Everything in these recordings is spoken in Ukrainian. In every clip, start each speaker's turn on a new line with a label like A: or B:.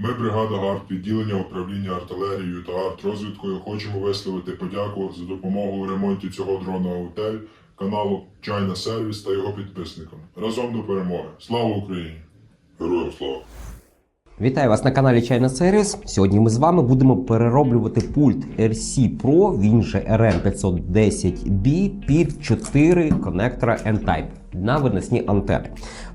A: Ми, бригада ГАРД, відділення управління артилерією та артрозвідкою, хочемо висловити подяку за допомогу у ремонті цього дрона «Аутель» каналу Чайна Сервіс та його підписникам. Разом до перемоги! Слава Україні! Героям слава!
B: Вітаю вас на каналі Чайна Сервіс. Сьогодні ми з вами будемо перероблювати пульт RC Pro, він же RM510B під 4 конектора N-Type на виносні антени.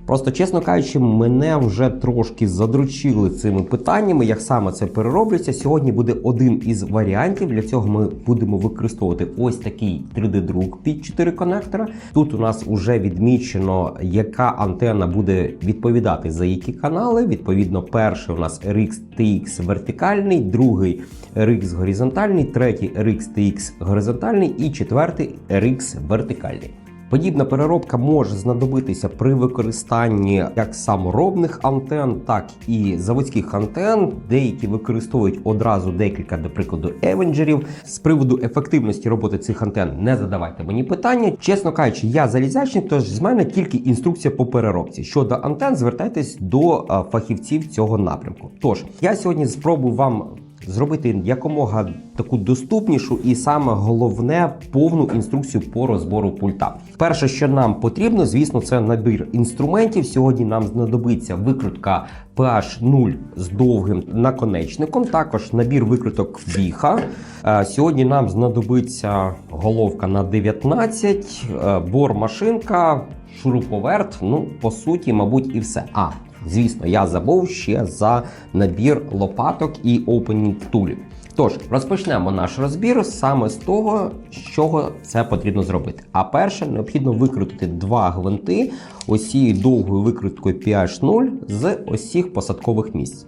B: Просто, чесно кажучи, мене вже трошки задручили цими питаннями, як саме це перероблюється. Сьогодні буде один із варіантів. Для цього ми будемо використовувати ось такий 3D-друк під 4 конектора. Тут у нас вже відмічено, яка антенна буде відповідати за які канали. Відповідно, перший у нас RX TX вертикальний, другий RX горизонтальний, третій RX TX горизонтальний і четвертий RX вертикальний. Подібна переробка може знадобитися при використанні як саморобних антен, так і заводських антен. Деякі використовують одразу декілька, до прикладу, евенджерів. З приводу ефективності роботи цих антен не задавайте мені питання. Чесно кажучи, я залізячник, тож з мене тільки інструкція по переробці. Щодо антен, звертайтесь до фахівців цього напрямку. Тож я сьогодні спробую вам зробити якомога таку доступнішу і саме головне повну інструкцію по розбору пульта. Перше, що нам потрібно, звісно, це набір інструментів. Сьогодні нам знадобиться викрутка PH0 з довгим наконечником, також набір викруток віха. Е, Сьогодні нам знадобиться головка на 19, е, бор-машинка, шуруповерт. Ну, по суті, мабуть, і все. А, Звісно, я забув ще за набір лопаток і opening тулів. Тож розпочнемо наш розбір саме з того, з чого це потрібно зробити. А перше, необхідно викрутити два гвинти усією довгою викруткою PH0 з усіх посадкових місць.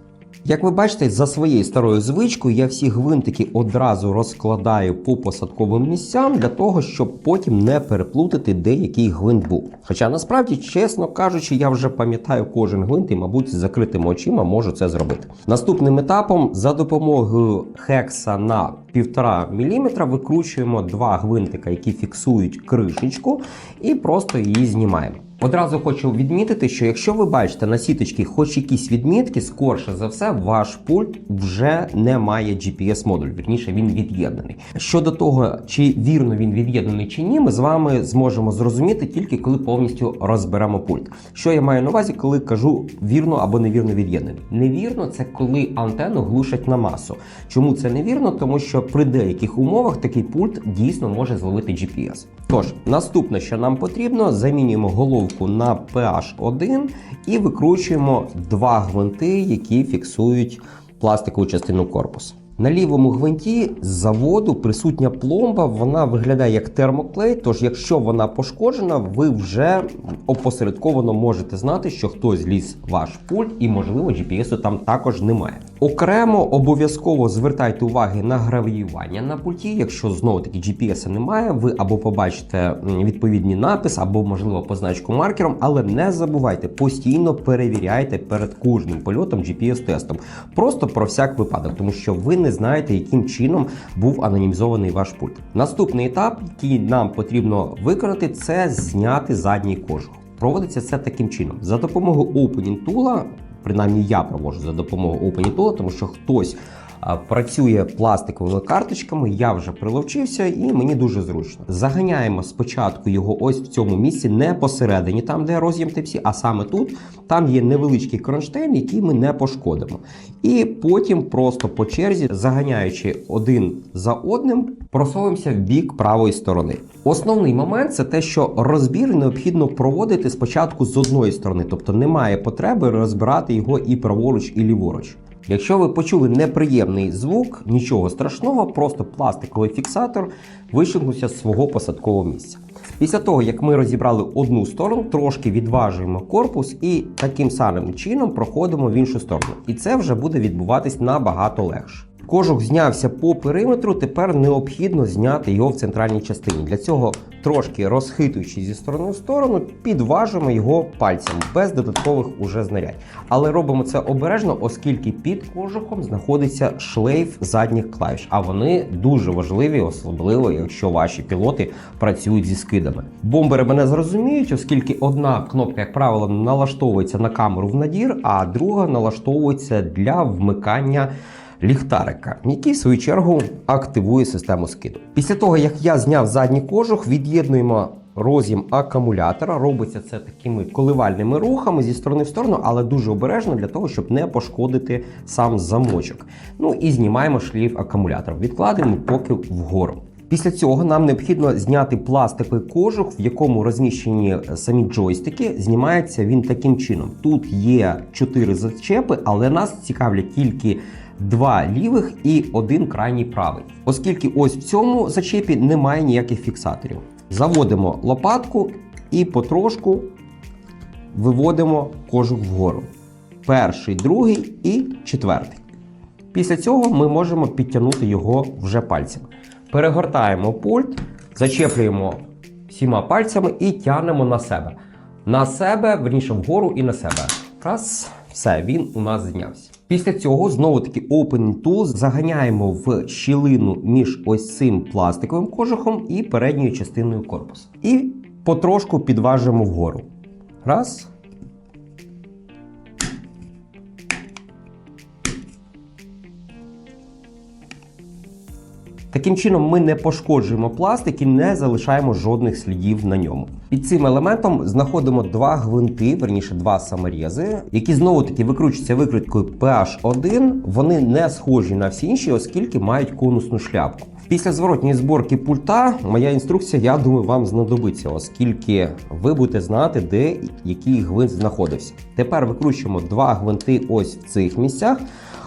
B: Як ви бачите, за своєю старою звичкою я всі гвинтики одразу розкладаю по посадковим місцям для того, щоб потім не переплутати, де який гвинт був. Хоча насправді, чесно кажучи, я вже пам'ятаю кожен гвинт і, мабуть, з закритими очима можу це зробити. Наступним етапом за допомогою хекса на 1,5 мм викручуємо два гвинтика, які фіксують кришечку, і просто її знімаємо. Одразу хочу відмітити, що якщо ви бачите на сіточці хоч якісь відмітки, скорше за все, ваш пульт вже не має GPS-модуль, вірніше він від'єднаний. Щодо того, чи вірно він від'єднаний чи ні, ми з вами зможемо зрозуміти тільки коли повністю розберемо пульт. Що я маю на увазі, коли кажу вірно або невірно від'єднаний? Невірно це коли антенну глушать на масу. Чому це невірно? Тому що при деяких умовах такий пульт дійсно може зловити GPS. Тож, наступне, що нам потрібно, замінюємо головку на PH1 і викручуємо два гвинти, які фіксують пластикову частину корпусу. На лівому гвинті з заводу присутня пломба, вона виглядає як термоклей. Тож, якщо вона пошкоджена, ви вже опосередковано можете знати, що хтось зліз ваш пульт, і можливо GPS там також немає. Окремо обов'язково звертайте уваги на гравіювання на пульті. Якщо знову таки GPS немає, ви або побачите відповідний напис, або можливо позначку маркером, але не забувайте постійно перевіряйте перед кожним польотом GPS-тестом. Просто про всяк випадок, тому що ви не знаєте, яким чином був анонімізований ваш пульт. Наступний етап, який нам потрібно виконати, це зняти задній кожух. Проводиться це таким чином: за допомогою Opening Tool, принаймні я проводжу за допомогою Opening Tool, тому що хтось працює пластиковими карточками, я вже приловчився і мені дуже зручно. Заганяємо спочатку його ось в цьому місці, не посередині, там де роз'єм Type-C, а саме тут. Там є невеличкий кронштейн, який ми не пошкодимо. І потім просто по черзі, заганяючи один за одним, просовуємося в бік правої сторони. Основний момент це те, що розбір необхідно проводити спочатку з одної сторони, тобто немає потреби розбирати його і праворуч, і ліворуч. Якщо ви почули неприємний звук, нічого страшного, просто пластиковий фіксатор вишингнувся з свого посадкового місця. Після того, як ми розібрали одну сторону, трошки відважуємо корпус і таким самим чином проходимо в іншу сторону. І це вже буде відбуватись набагато легше. Кожух знявся по периметру, тепер необхідно зняти його в центральній частині. Для цього, трошки розхитуючи зі сторони в сторону, підважуємо його пальцем без додаткових уже знарядь. Але робимо це обережно, оскільки під кожухом знаходиться шлейф задніх клавіш, а вони дуже важливі, особливо якщо ваші пілоти працюють зі скидами. Бомбери мене зрозуміють, оскільки одна кнопка, як правило, налаштовується на камеру в надір, а друга налаштовується для вмикання ліхтарика, який в свою чергу активує систему скиду. Після того, як я зняв задній кожух, від'єднуємо роз'єм акумулятора. Робиться це такими коливальними рухами зі сторони в сторону, але дуже обережно для того, щоб не пошкодити сам замочок. Ну і знімаємо шлейф акумулятора. Відкладемо поки вгору. Після цього нам необхідно зняти пластиковий кожух, в якому розміщені самі джойстики. Знімається він таким чином. Тут є чотири зачепи, але нас цікавлять тільки два лівих і один крайній правий. Оскільки ось в цьому зачепі немає ніяких фіксаторів. Заводимо лопатку і потрошку виводимо кожух вгору. Перший, другий і четвертий. Після цього ми можемо підтягнути його вже пальцями. Перегортаємо пульт, зачеплюємо всіма пальцями і тягнемо на себе. На себе, верніше вгору і на себе. Раз, все, він у нас знявся. Після цього знову таки Open Tool заганяємо в щілину між ось цим пластиковим кожухом і передньою частиною корпусу. І потрошку підважимо вгору. Раз. Таким чином, ми не пошкоджуємо пластик і не залишаємо жодних слідів на ньому. Під цим елементом знаходимо два гвинти, верніше два саморізи, які знову таки викручуються викруткою PH1. Вони не схожі на всі інші, оскільки мають конусну шляпку. Після зворотньої зборки пульта моя інструкція, я думаю, вам знадобиться, оскільки ви будете знати, де який гвинт знаходився. Тепер викручуємо два гвинти ось в цих місцях.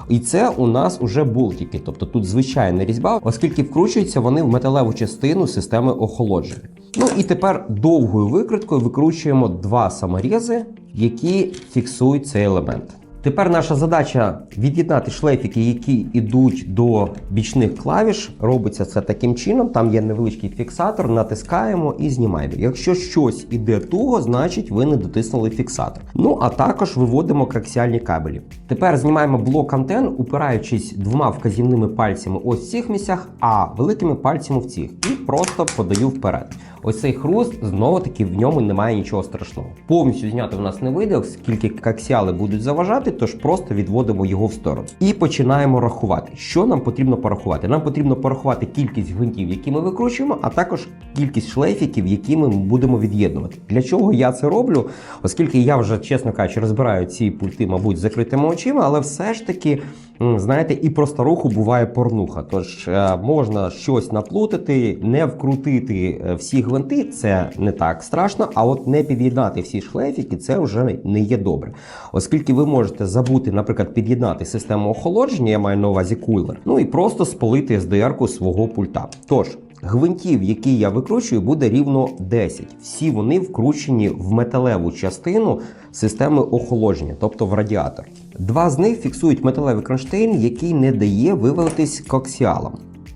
B: І це у нас уже болтики, тобто тут звичайна різьба, оскільки вкручуються вони в металеву частину системи охолодження. Ну і тепер довгою викриткою викручуємо два саморізи, які фіксують цей елемент. Тепер наша задача від'єднати шлейфики, які йдуть до бічних клавіш. Робиться це таким чином. Там є невеличкий фіксатор, натискаємо і знімаємо. Якщо щось іде туго, значить ви не дотиснули фіксатор. Ну а також виводимо коаксіальні кабелі. Тепер знімаємо блок антен, упираючись двома вказівними пальцями ось в цих місцях, а великими пальцями в цих. І просто подаю вперед. Ось цей хруст знову таки в ньому немає нічого страшного. Повністю зняти в нас не вийде, оскільки коаксіали будуть заважати, тож просто відводимо його в сторону. І починаємо рахувати. Що нам потрібно порахувати? Нам потрібно порахувати кількість гвинтів, які ми викручуємо, а також кількість шлейфіків, які ми будемо від'єднувати. Для чого я це роблю? Оскільки я вже, чесно кажучи, розбираю ці пульти, мабуть, з закритими очима, але все ж таки, знаєте, і просто руху буває порнуха. Тож е, можна щось наплутати, не вкрутити е, всі гвинти, це не так страшно. А от не під'єднати всі шлейфіки, це вже не є добре. Оскільки ви можете забути, наприклад, під'єднати систему охолодження, я маю на увазі кулер, ну і просто спалити SDR-ку свого пульта. Тож. Гвинтів, які я викручую, буде рівно 10. Всі вони вкручені в металеву частину системи охолодження, тобто в радіатор. Два з них фіксують металевий кронштейн, який не дає вивалитись коаксіалам.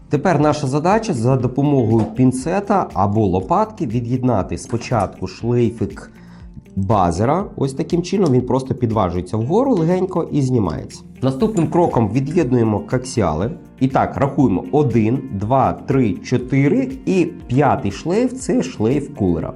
B: Тепер наша задача за допомогою пінцета або лопатки від'єднати спочатку шлейфик базера. Ось таким чином він просто підважується вгору легенько і знімається. Наступним кроком від'єднуємо коаксіали. І так, рахуємо 1, 2, 3, 4 і п'ятий шлейф це шлейф кулера.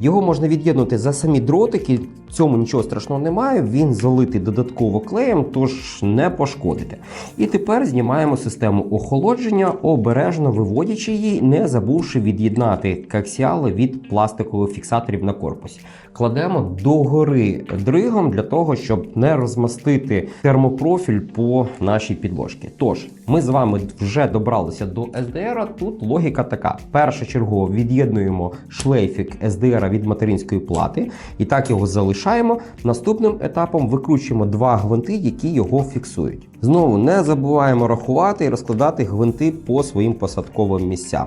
B: Його можна від'єднути за самі дротики, цьому нічого страшного немає. Він залитий додатково клеєм, тож не пошкодите. І тепер знімаємо систему охолодження, обережно виводячи її, не забувши від'єднати коаксіали від пластикових фіксаторів на корпусі. Кладемо догори дригом для того, щоб не розмастити термопрофіль по нашій підложці. Тож, ми з вами вже добралися до SDR. Тут логіка така: першочергово від'єднуємо шлейфік SDR від материнської плати, і так його залишаємо. Наступним етапом викручуємо два гвинти, які його фіксують. Знову не забуваємо рахувати і розкладати гвинти по своїм посадковим місцям.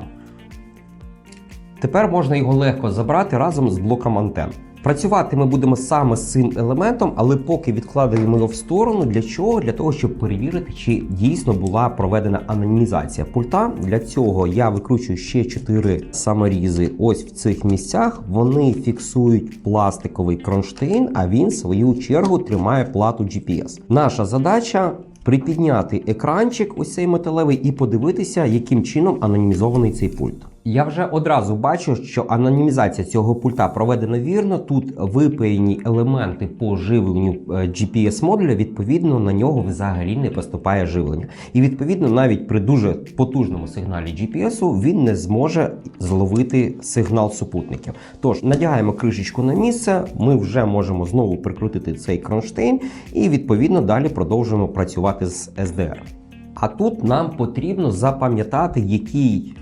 B: Тепер можна його легко забрати разом з блоком антен. Працювати ми будемо саме з цим елементом, але поки відкладаємо його в сторону. Для чого? Для того, щоб перевірити, чи дійсно була проведена анонімізація пульта. Для цього я викручую ще 4 саморізи. Ось в цих місцях вони фіксують пластиковий кронштейн, а він в свою чергу тримає плату GPS. Наша задача. Припідняти екранчик, ось цей металевий, і подивитися, яким чином анонімізований цей пульт. Я вже одразу бачу, що анонімізація цього пульта проведена вірно. Тут випаяні елементи по живленню е, GPS модуля. Відповідно, на нього взагалі не поступає живлення. І відповідно, навіть при дуже потужному сигналі GPS він не зможе зловити сигнал супутників. Тож надягаємо кришечку на місце. Ми вже можемо знову прикрутити цей кронштейн, і відповідно далі продовжуємо працювати з SDR. А тут нам потрібно запам'ятати, який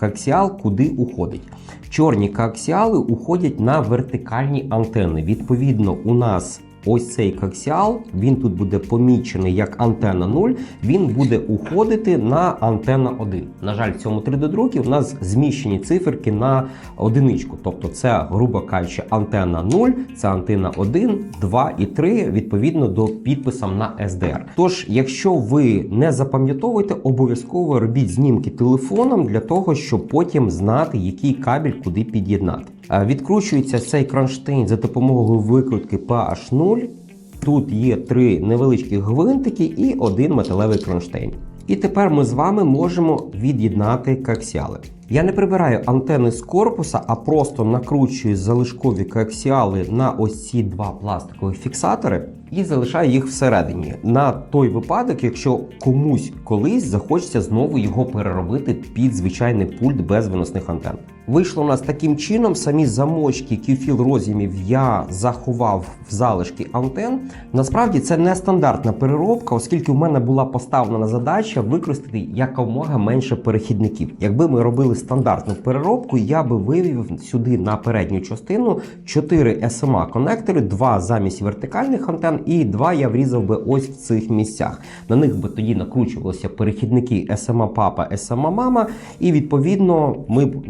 B: коаксіал куди уходить. Чорні коаксіали уходять на вертикальні антени. Відповідно, у нас ось цей коаксіал, він тут буде помічений як антенна 0, він буде уходити на антенна 1. На жаль, в цьому 3D-друкі у нас зміщені циферки на одиничку. Тобто це, грубо кажучи, антенна 0, це антенна 1, 2 і 3 відповідно до підписам на SDR. Тож, якщо ви не запам'ятовуєте, обов'язково робіть знімки телефоном для того, щоб потім знати, який кабель куди під'єднати. Відкручується цей кронштейн за допомогою викрутки PH0. Тут є три невеличкі гвинтики і один металевий кронштейн. І тепер ми з вами можемо від'єднати коаксіали. Я не прибираю антени з корпуса, а просто накручую залишкові коаксіали на ось ці два пластикові фіксатори і залишаю їх всередині. На той випадок, якщо комусь колись захочеться знову його переробити під звичайний пульт без виносних антен. Вийшло у нас таким чином. Самі замочки QFIL розімів я заховав в залишки антен. Насправді це не стандартна переробка, оскільки в мене була поставлена задача використати якомога менше перехідників. Якби ми робили стандартну переробку, я би вивів сюди на передню частину 4 SMA конектори, 2 замість вертикальних антен, і 2 я врізав би ось в цих місцях. На них би тоді накручувалися перехідники SMA папа, SMA мама, і відповідно ми б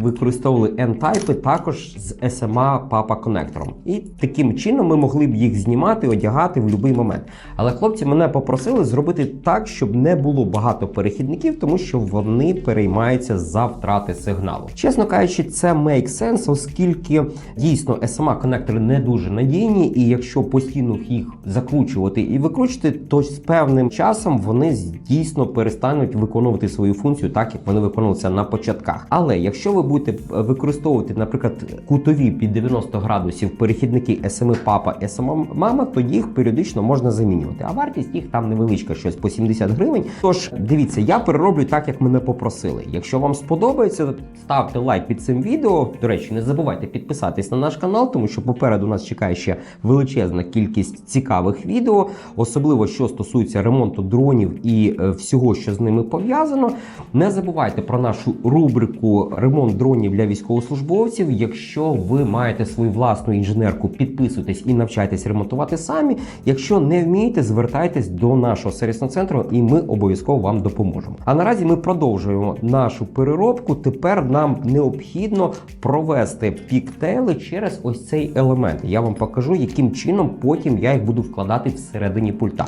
B: використовували N-тайпи також з SMA папа конектором. І таким чином ми могли б їх знімати, одягати в будь-який момент. Але хлопці мене попросили зробити так, щоб не було багато перехідників, тому що вони переймаються за втрати сигналу. Чесно кажучи, це make sense, оскільки дійсно SMA конектори не дуже надійні, і якщо постійно їх закручувати і викручувати, то з певним часом вони дійсно перестануть виконувати свою функцію так, як вони виконувалися на початках. Але якщо ви будете використовувати, наприклад, кутові під 90 градусів перехідники SMA папа, SMA мама, то їх періодично можна замінювати. А вартість їх там невеличка, щось по 70 гривень. Тож дивіться, я перероблю так, як мене попросили. Якщо вам сподобається, ставте лайк під цим відео. До речі, не забувайте підписатись на наш канал, тому що попереду нас чекає ще величезна кількість цікавих відео, особливо що стосується ремонту дронів і е, всього, що з ними пов'язано. Не забувайте про нашу рубрику ремонт дронів для військовослужбовців. Якщо ви маєте свою власну інженерку, підписуйтесь і навчайтесь ремонтувати самі. Якщо не вмієте, звертайтесь до нашого сервісного центру, і ми обов'язково вам допоможемо. А наразі ми продовжуємо нашу переробку. Тепер нам необхідно провести піктейли через ось цей елемент. Я вам покажу, яким чином потім я їх буду вкладати всередині пульта.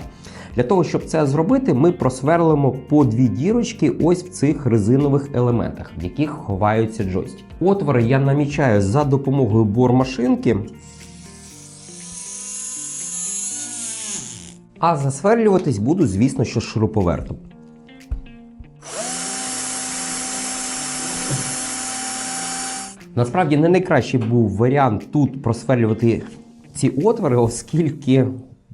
B: Для того, щоб це зробити, ми просверлимо по дві дірочки ось в цих резинових елементах, в яких ховаються джойстики. Отвори я намічаю за допомогою бормашинки. А засверлюватись буду, звісно, що шуруповертом. Насправді не найкращий був варіант тут просверлювати ці отвори, оскільки.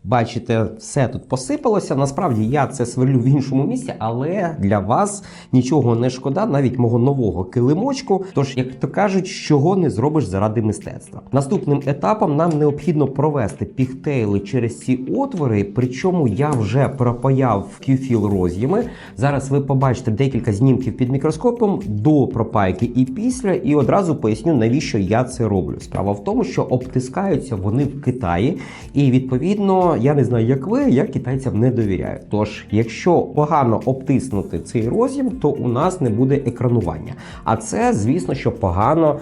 B: Бачите, все тут посипалося. Насправді я це сверлю в іншому місці, але для вас нічого не шкода, навіть мого нового килимочку. Тож, як то кажуть, чого не зробиш заради мистецтва. Наступним етапом нам необхідно провести пігтейли через ці отвори. Причому я вже пропаяв QFIL роз'єми. Зараз ви побачите декілька знімків під мікроскопом до пропайки і після, і одразу поясню, навіщо я це роблю. Справа в тому, що обтискаються вони в Китаї, і відповідно я не знаю, як ви, я китайцям не довіряю. Тож, якщо погано обтиснути цей роз'єм, то у нас не буде екранування. А це, звісно, що погано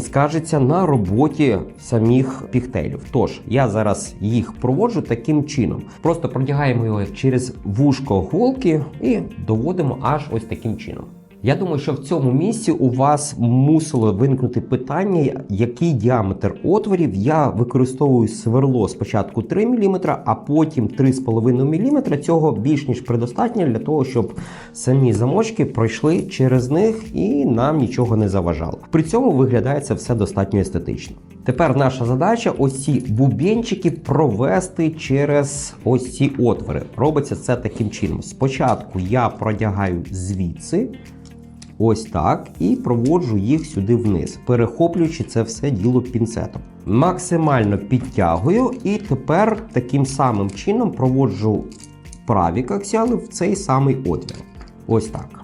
B: скажеться на роботі самих пігтейлів. Тож я зараз їх проводжу таким чином. Просто продягаємо його через вушко голки і доводимо аж ось таким чином. Я думаю, що в цьому місці у вас мусило виникнути питання, який діаметр отворів. Я використовую сверло спочатку 3 мм, а потім 3,5 мм. Цього більш ніж предостатньо для того, щоб самі замочки пройшли через них і нам нічого не заважало. При цьому виглядає це все достатньо естетично. Тепер наша задача ось ці бубенчики провести через ось ці отвори. Робиться це таким чином. Спочатку я продягаю звідси. Ось так, і проводжу їх сюди вниз, перехоплюючи це все діло пінцетом. Максимально підтягую, і тепер таким самим чином проводжу праві коксіали в цей самий отвір. Ось так.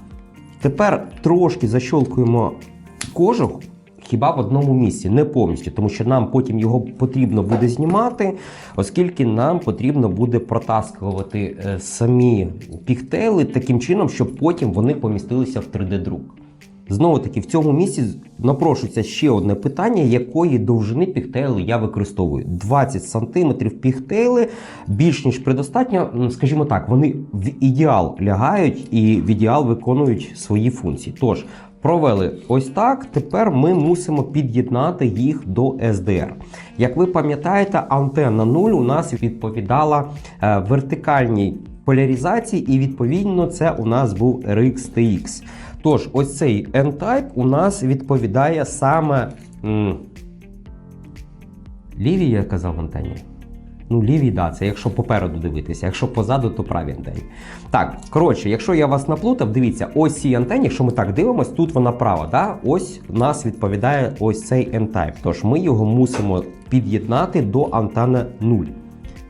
B: Тепер трошки защолкуємо кожух. Хіба в одному місці, не повністю, тому що нам потім його потрібно буде знімати, оскільки нам потрібно буде протаскувати е, самі пігтейли таким чином, щоб потім вони помістилися в 3D-друк. Знову таки, в цьому місці напрошується ще одне питання, якої довжини пігтейли я використовую. 20 см пігтейли більш ніж предостатньо, скажімо так, вони в ідеал лягають і в ідеал виконують свої функції. Тож, Провели ось так. Тепер ми мусимо під'єднати їх до SDR. Як ви пам'ятаєте, антенна 0 у нас відповідала е, вертикальній поляризації, і відповідно це у нас був RX TX. Тож, ось цей N-Type у нас відповідає саме лівій, я казав антенні. Ну, лівій, да, це якщо попереду дивитися, якщо позаду, то правій антені. Так, коротше, якщо я вас наплутав, дивіться, ось цій антені, якщо ми так дивимося, тут вона права. Да? Ось в нас відповідає ось цей N-Type. Тож ми його мусимо під'єднати до антени 0.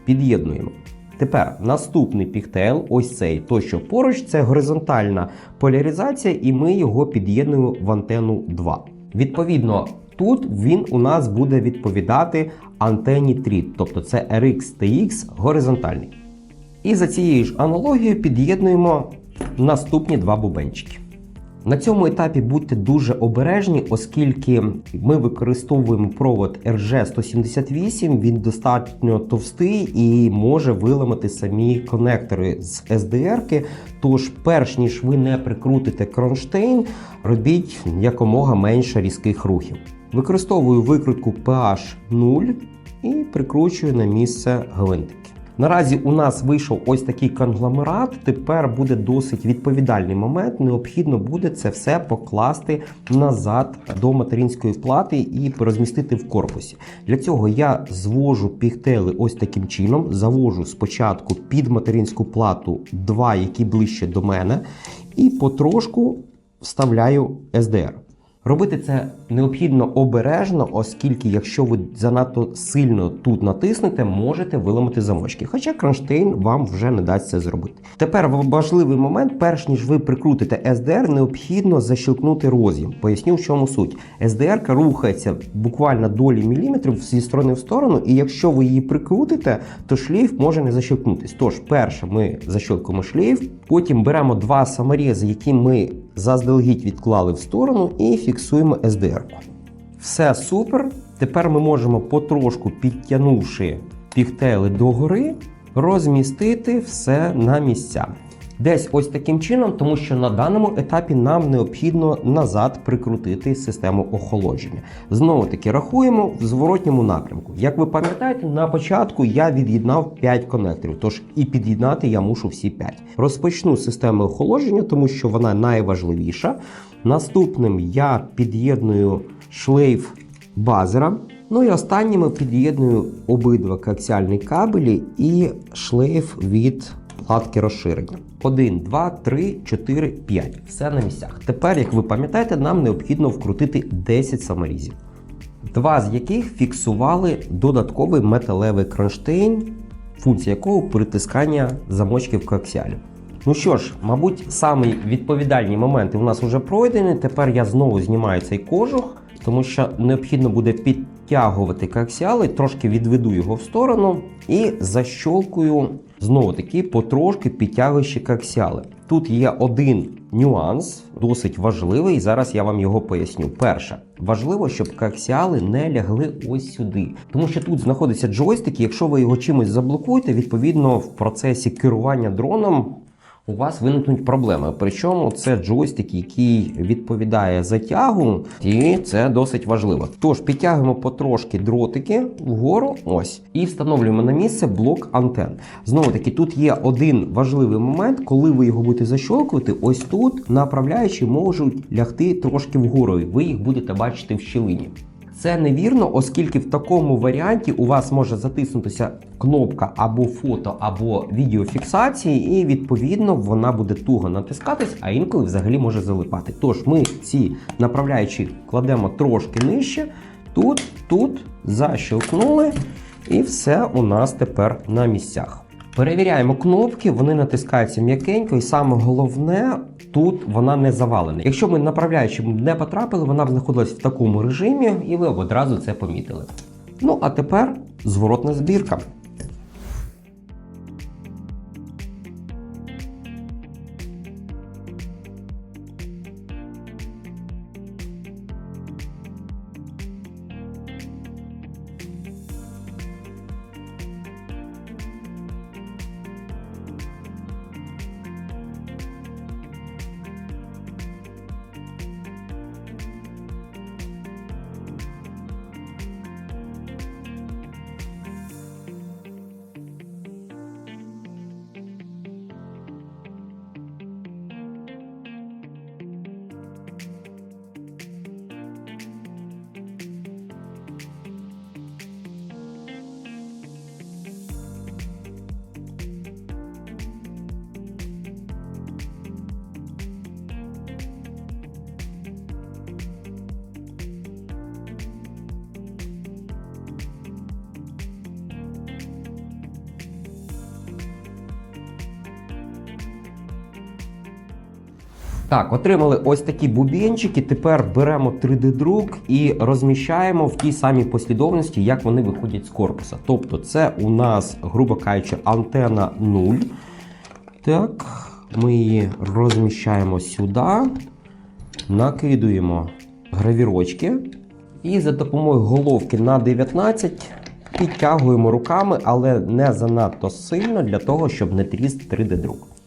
B: Під'єднуємо. Тепер наступний пігтейл, ось цей, той, що поруч, це горизонтальна поляризація, і ми його під'єднуємо в антенну 2. Відповідно, тут він у нас буде відповідати антенні 3, тобто це RX TX горизонтальний. І за цією ж аналогією під'єднуємо наступні два бубенчики. На цьому етапі будьте дуже обережні, оскільки ми використовуємо провод RG178, він достатньо товстий і може виламати самі конектори з SDR-ки. Тож, перш ніж ви не прикрутите кронштейн, робіть якомога менше різких рухів. Використовую викрутку PH 0 і прикручую на місце гвинтики. Наразі у нас вийшов ось такий конгломерат. Тепер буде досить відповідальний момент. Необхідно буде це все покласти назад до материнської плати і розмістити в корпусі. Для цього я звожу пігтели ось таким чином. Завожу спочатку під материнську плату два, які ближче до мене, і потрошку вставляю SDR. Робити це необхідно обережно, оскільки якщо ви занадто сильно тут натиснете, можете виламати замочки. Хоча кронштейн вам вже не дасть це зробити. Тепер важливий момент, перш ніж ви прикрутите SDR, необхідно защелкнути роз'єм. Поясню, в чому суть. SDR рухається буквально долі міліметрів зі сторони в сторону, і якщо ви її прикрутите, то шлейф може не защелкнутись. Тож, перше, ми защелкуємо шлейф, потім беремо два саморізи, які ми заздалегідь відклали в сторону, і фіксуємо SDR. Все супер. Тепер ми можемо потрошку підтягнувши піхтели догори, розмістити все на місця. Десь ось таким чином, тому що на даному етапі нам необхідно назад прикрутити систему охолодження. Знову таки рахуємо в зворотньому напрямку. Як ви пам'ятаєте, на початку я від'єднав 5 конекторів, тож і під'єднати я мушу всі 5. Розпочну з системи охолодження, тому що вона найважливіша. Наступним я під'єдную шлейф базера. Ну і останніми під'єдную обидва коаксіальні кабелі і шлейф від платки розширення. 1, 2, 3, 4, 5. Все на місцях. Тепер, як ви пам'ятаєте, нам необхідно вкрутити 10 саморізів, два з яких фіксували додатковий металевий кронштейн, функція якого притискання замочків коаксіалів. Ну що ж, мабуть, самі відповідальні моменти у нас вже пройдені. Тепер я знову знімаю цей кожух, тому що необхідно буде підтягувати коаксіали, трошки відведу його в сторону і защолкую знову таки потрошки підтягуючи коаксіали. Тут є один нюанс, досить важливий, і зараз я вам його поясню. Перше, важливо, щоб коаксіали не лягли ось сюди, тому що тут знаходиться джойстик, і якщо ви його чимось заблокуєте, відповідно в процесі керування дроном у вас виникнуть проблеми. Причому це джойстик, який відповідає за тягу, і це досить важливо. Тож підтягуємо потрошки дротики вгору, ось, і встановлюємо на місце блок антен. Знову таки, тут є один важливий момент, коли ви його будете защолкувати, ось тут направляючі можуть лягти трошки вгору, і ви їх будете бачити в щілині. Це невірно, оскільки в такому варіанті у вас може затиснутися кнопка або фото, або відеофіксації, і відповідно вона буде туго натискатись, а інколи взагалі може залипати. Тож ми ці направляючі кладемо трошки нижче, тут, тут защелкнули, і все у нас тепер на місцях. Перевіряємо кнопки, вони натискаються м'якенько, і саме головне, тут вона не завалена. Якщо ми направляючи не потрапили, вона б знаходилась в такому режимі, і ви одразу це помітили. Ну а тепер зворотна збірка. Так, отримали ось такі бубінчики. Тепер беремо 3D-друк і розміщаємо в тій самій послідовності, як вони виходять з корпуса. Тобто, це у нас, грубо кажучи, антена 0. Так, ми її розміщаємо сюди, накидуємо гравірочки. І за допомогою головки на 19 підтягуємо руками, але не занадто сильно для того, щоб не тріс 3D-друк.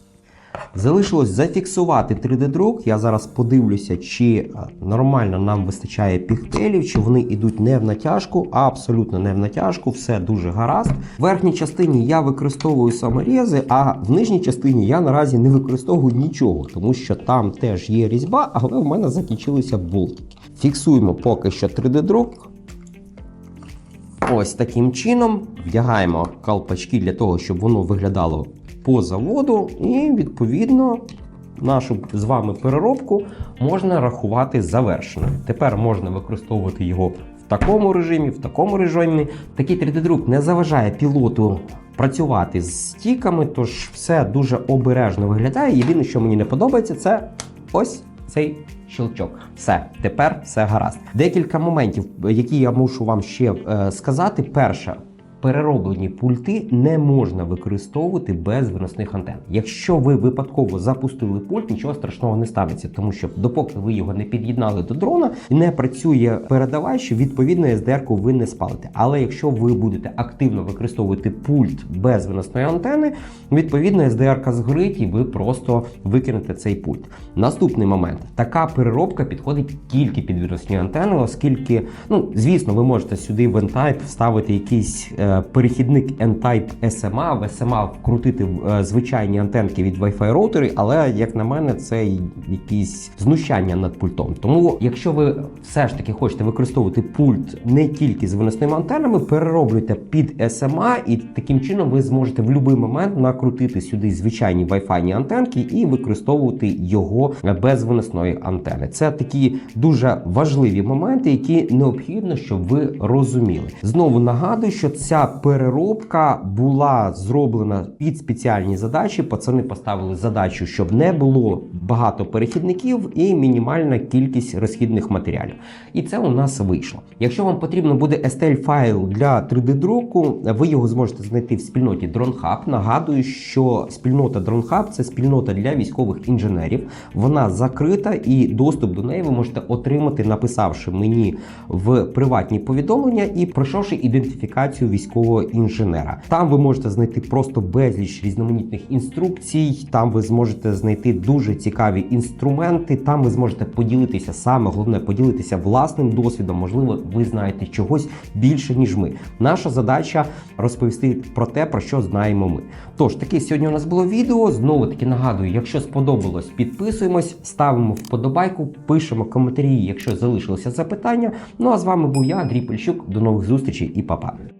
B: Залишилось зафіксувати 3D-друк. Я зараз подивлюся, чи е, нормально нам вистачає пігтелів, чи вони йдуть не в натяжку, а абсолютно не в натяжку, все дуже гаразд. В верхній частині я використовую саморези, а в нижній частині я наразі не використовую нічого, тому що там теж є різьба, але в мене закінчилися болтики. Фіксуємо поки що 3D-друк. Ось таким чином вдягаємо колпачки для того, щоб воно виглядало по заводу, і відповідно нашу з вами переробку можна рахувати завершеною. Тепер можна використовувати його в такому режимі, в такому режимі. Такий 3D-друк не заважає пілоту працювати з стіками, тож все дуже обережно виглядає. Єдине, що мені не подобається, це ось цей щелчок. Все, тепер все гаразд. Декілька моментів, які я мушу вам ще е, сказати. Перше. Перероблені пульти не можна використовувати без виносних антен. Якщо ви випадково запустили пульт, нічого страшного не станеться, тому що допоки ви його не під'єднали до дрона, і не працює передавач, відповідно SDR-ку ви не спалите. Але якщо ви будете активно використовувати пульт без виносної антени, відповідно SDR-ка згорить і ви просто викинете цей пульт. Наступний момент: така переробка підходить тільки під виносні антени, оскільки, ну звісно, ви можете сюди в N-Type вставити якийсь. Перехідник N-Type SMA, в SMA вкрутити е, звичайні антенки від Wi-Fi роутери, але як на мене, це якісь знущання над пультом. Тому, якщо ви все ж таки хочете використовувати пульт не тільки з виносними антенами, перероблюйте під SMA, і таким чином ви зможете в будь-який момент накрутити сюди звичайні Wi-Fi антенки і використовувати його без виносної антени. Це такі дуже важливі моменти, які необхідно, щоб ви розуміли. Знову нагадую, що ця переробка була зроблена під спеціальні задачі. Пацани поставили задачу, щоб не було багато перехідників і мінімальна кількість розхідних матеріалів. І це у нас вийшло. Якщо вам потрібно буде STL файл для 3D-друку, ви його зможете знайти в спільноті DroneHub. Нагадую, що спільнота DroneHub – це спільнота для військових інженерів. Вона закрита і доступ до неї ви можете отримати, написавши мені в приватні повідомлення і пройшовши ідентифікацію військового інженера. Там ви можете знайти просто безліч різноманітних інструкцій. Там ви зможете знайти дуже цікаві інструменти. Там ви зможете поділитися саме головне поділитися власним досвідом. Можливо, ви знаєте чогось більше ніж ми. Наша задача розповісти про те, про що знаємо ми. Тож таке сьогодні у нас було відео. Знову таки нагадую, якщо сподобалось, підписуємось, ставимо вподобайку, пишемо коментарі, якщо залишилося запитання. Ну а з вами був я, Андрій Польщук. До нових зустрічей і па-па.